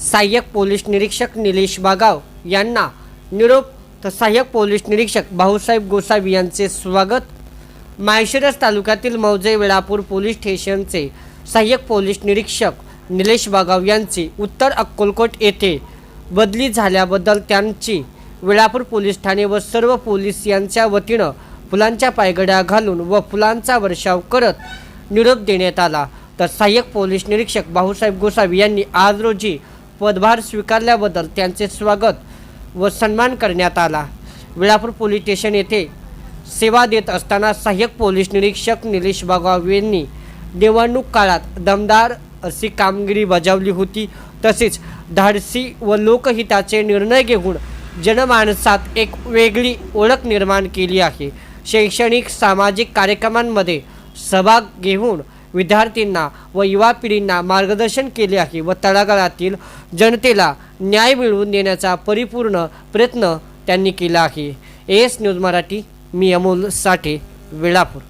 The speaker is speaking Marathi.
सहाय्यक पोलीस निरीक्षक निलेश बागाव यांना निरोप तर सहाय्यक पोलीस निरीक्षक भाऊसाहेब गोसावी यांचे स्वागत. माहेशिरस तालुक्यातील मौजे वेळापूर पोलीस स्टेशनचे सहाय्यक पोलीस निरीक्षक निलेश बागाव यांची उत्तर अक्कलकोट येथे बदली झाल्याबद्दल त्यांची वेळापूर पोलीस ठाणे व सर्व पोलीस यांच्या वतीनं फुलांच्या पायगड्या घालून व फुलांचा वर्षाव करत निरोप देण्यात आला. तर सहाय्यक पोलीस निरीक्षक भाऊसाहेब गोसावी यांनी आज रोजी पदभार स्वीकारल्याबद्दल त्यांचे स्वागत व सन्मान करण्यात आला. विळापूर पोलीस स्टेशन येथे सेवा देत असताना सहाय्यक पोलीस निरीक्षक निलेश बागाव यांनी निवडणूक काळात दमदार अशी कामगिरी बजावली होती. तसेच धाडसी व लोकहिताचे निर्णय घेऊन जनमानसात एक वेगळी ओळख निर्माण केली आहे. शैक्षणिक सामाजिक कार्यक्रमांमध्ये सहभाग घेऊन विद्यार्थ्यांना व युवा पिढींना मार्गदर्शन केले आहे व तळागाळातील जनतेला न्याय मिळवून देण्याचा परिपूर्ण प्रयत्न त्यांनी केला आहे. एस न्यूज मराठी मी अमोल साठे वेळापूर